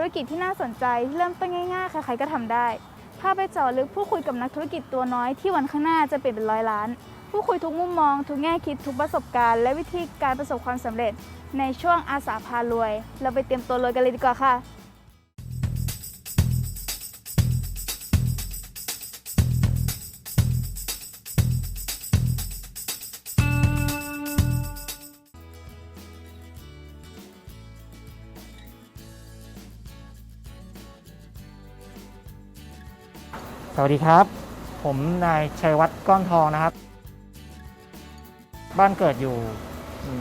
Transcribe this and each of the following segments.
ธุรกิจที่น่าสนใจที่เริ่มต้นง่ายๆ ใครๆก็ทำได้พาไปเจาะลึกผู้คุยกับนักธุรกิจตัวน้อยที่วันข้างหน้าจะเปลี่ยนเป็นร้อยล้าน ผู้คุยทุกมุมมอง ทุกแง่คิดทุกประสบการณ์ และวิธีการประสบความสำเร็จ ในช่วงอาสาพารวย เราไปเตรียมตัวรวยกันเลยดีกว่าค่ะ สวัสดีครับ ผมนายชัยวัฒน์ก้อนทองนะครับ บ้านเกิดอยู่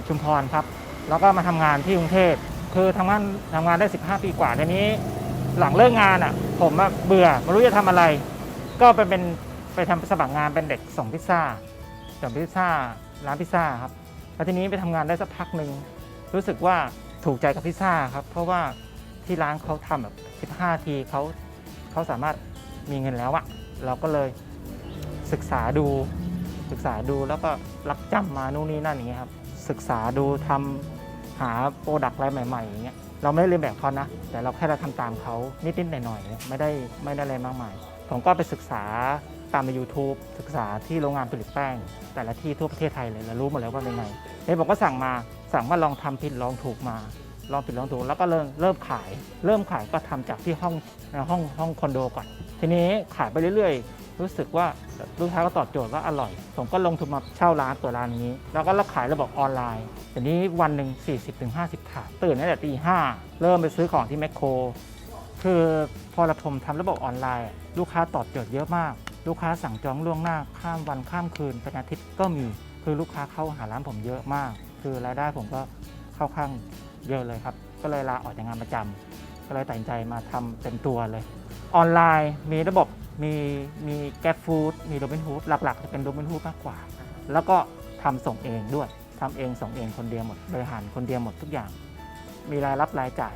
ชุมพรครับ แล้วก็มาทำงานที่กรุงเทพคือทำงานทำงานได้ 15 ปีกว่าทีนี้ หลังเลิกงานอะ ผมเบื่อไม่รู้จะทำอะไร ก็ไปเป็นไปทำสมัครงานเป็นเด็กส่งพิซซ่าส่งพิซซ่าร้านพิซซ่าครับแล้วทีนี้ไปทำงานได้สักพักหนึ่งรู้สึกว่าถูกใจกับพิซซ่าครับ เพราะว่าที่ร้านเขาทำแบบ 15 ทีเขาเขาสามารถ มีเงินแล้วอะเราก็เลยศึกษาดูศึกษาดูแล้วก็รับจำมานู่นนี่นั่นอย่างเงี้ยครับศึกษาดูทำหาโปรดักต์อะไรใหม่ๆอย่างเงี้ยเราไม่ได้เรียนแบบเขานะ แต่เราแค่เราทำตามเขานิดๆหน่อยๆไม่ได้ไม่ได้อะไรมากมาย ผมก็ไปศึกษาตามใน YouTube ศึกษาที่โรงงานผลิตแป้ง แต่ละที่ทั่วประเทศไทยเลยเรารู้หมดแล้วว่าเป็นไงเฮ้ผมก็สั่งมาสั่งมาลองทำผิดลองถูกมา ลองผิดลองถูกแล้วก็เริ่มเริ่มขาย เริ่มขายก็ทำจากที่ห้องห้องห้องคอนโดก่อน ทีนี้ขายไปเรื่อยๆ รู้สึกว่าลูกค้าก็ตอบโจทย์ว่าอร่อย ผมก็ลงทุนมาเช่าร้านตัวร้านนี้ แล้วก็รับขายระบบออนไลน์ทีนี้วันหนึ่ง40-50 ถาด ตื่นตั้งแต่ตีห้าเริ่มไปซื้อของที่แมคโคร คือพอเราผมทำระบบออนไลน์ ลูกค้าตอบโจทย์เยอะมาก ลูกค้าสั่งจองล่วงหน้าข้ามวันข้ามคืนเป็นอาทิตย์ก็มี คือลูกค้าเข้าหาร้านผมเยอะมาก คือรายได้ผมก็เข้าข้างเยอะเลยครับ ก็เลยลาออกจากงานประจำก็เลยตัดสินใจมาทำเต็มตัวเลย ออนไลน์มีระบบมีมีแกร็บฟู้ดมีโรบินฮูดหลักๆ จะเป็นโรบินฮูดมากกว่า แล้วก็ทำส่งเองด้วยทำเองส่งเองคนเดียวหมดบริหารคนเดียวหมดทุกอย่าง มีรายรับรายจ่าย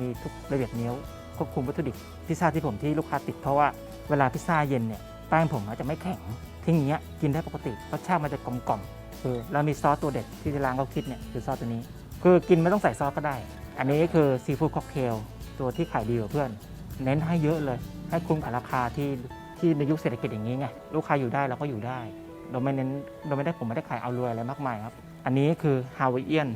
มีทุกระเบียบนิ้วควบคุมวัตถุดิบพิซซ่าที่ผมที่ลูกค้าติดเพราะว่าเวลาพิซซ่าเย็นเนี่ยแป้งผมอาจจะไม่แข็งทิ้งอย่างเงี้ยกินได้ปกติรสชาติมันจะกลมกล่อมคือเรามีซอสตัวเด็ดที่ที่ร้านเขาคิดเนี่ยคือซอสตัวนี้ คือกินไม่ต้องใส่ซอสก็ได้ อันนี้คือซีฟู้ดค็อกเทลตัวที่ขายดีกว่าเพื่อน เน้นให้เยอะเลย ให้คุ้มกับราคาที่ที่ในยุคเศรษฐกิจอย่างนี้ไงลูกค้าอยู่ได้เราก็อยู่ได้ เราไม่เน้นเราไม่ได้ผมไม่ได้ขายเอารวยอะไรมากมายครับ อันนี้คือฮาวายเอียน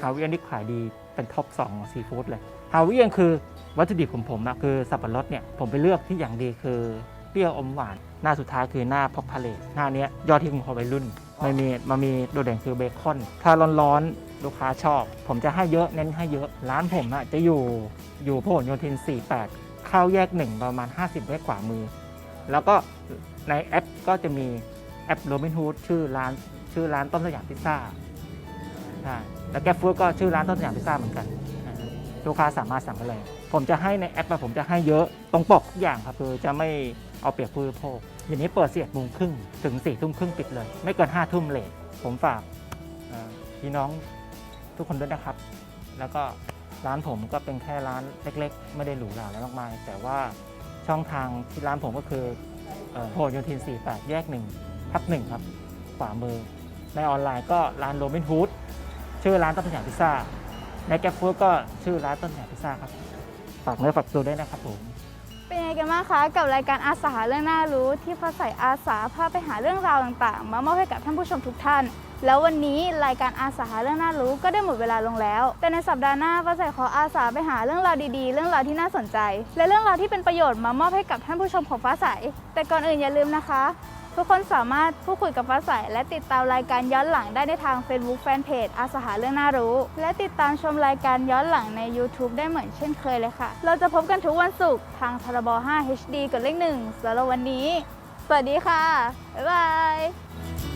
ฮาวายเอียนที่ขายดีเป็นท็อปสองของซีฟู้ดเลยฮาวายเอียนคือวัตถุดิบของผมอะคือสับปะรดเนี่ยผมไปเลือกที่อย่างดีคือเปรี้ยวอมหวาน หน้าสุดท้ายคือหน้าพอกพาเลตหน้าเนี้ยยอดที่ผมพอวัยรุ่นมันมีมันมีโดดเด่นคือเบคอน ถ้าร้อนๆ ลูกค้าชอบ ผมจะให้เยอะเน้นให้เยอะ ร้านผมอะจะอยู่อยู่พหลโยธิน 48 เข้าแยกหนึ่งประมาณ 50เมตรขวามือ แล้วก็ในแอปก็จะมีแอปโรบินฮูดชื่อร้านชื่อร้านต้นสยามพิซซ่าใช่แล้วแกฟูดก็ชื่อร้านต้นสยามพิซซ่าเหมือนกันลูกค้าสามารถสั่งได้เลยผมจะให้ในแอปผมจะให้เยอะตรงปกทุกอย่างครับคือจะไม่เอาเปรียบผู้บริโภคอย่างนี้เปิดเสียดโมงครึ่งถึง4ี่ทุ่มครึ่งปิดเลย ไม่เกิน5้าทุ่มเลทผมฝากพี่น้องทุกคนด้วยนะครับ แล้วก็ ร้านผมก็เป็นแค่ร้านเล็กๆ ไม่ได้หรูหราอะไรมากมาย แต่ว่าช่องทางที่ร้านผมก็คือโพลโยทิน 48 แยก1ทับ1ครับขวามือ ในออนไลน์ก็ร้านโรบินฮูดชื่อร้านต้นสยามพิซซ่า ในแกร็บฟูดก็ชื่อร้านต้นสยามพิซซ่าครับ ฝากเนื้อฝากตัวด้วยนะครับผม เป็นยังไงกันบ้างคะกับรายการอาสาเรื่องน่ารู้ที่พาใส่อาสาพาไปหาเรื่องราวต่างๆ มามอบให้กับท่านผู้ชมทุกท่าน แล้ววันนี้รายการอาสาเรื่องน่ารู้ก็ได้หมดเวลาลงแล้ว แต่ในสัปดาห์หน้าป้าใส่ขออาสาไปหาเรื่องราวดีๆ เรื่องราวที่น่าสนใจ และเรื่องราวที่เป็นประโยชน์มามอบให้กับท่านผู้ชมของฟ้าใสแต่ก่อนอื่นอย่าลืมนะคะ ทุกคนสามารถพูดคุยกับฟ้าใสและติดตามรายการย้อนหลังได้ในทาง Facebook Fanpage อาสาหาเรื่องน่ารู้ และติดตามชมรายการย้อนหลังใน YouTube ได้เหมือนเช่นเคยเลยค่ะ เราจะพบกันทุกวันศุกร์ทางทรบ5 HD กดเลขหนึ่งสำหรับวันนี้ สวัสดีค่ะ บ๊ายบาย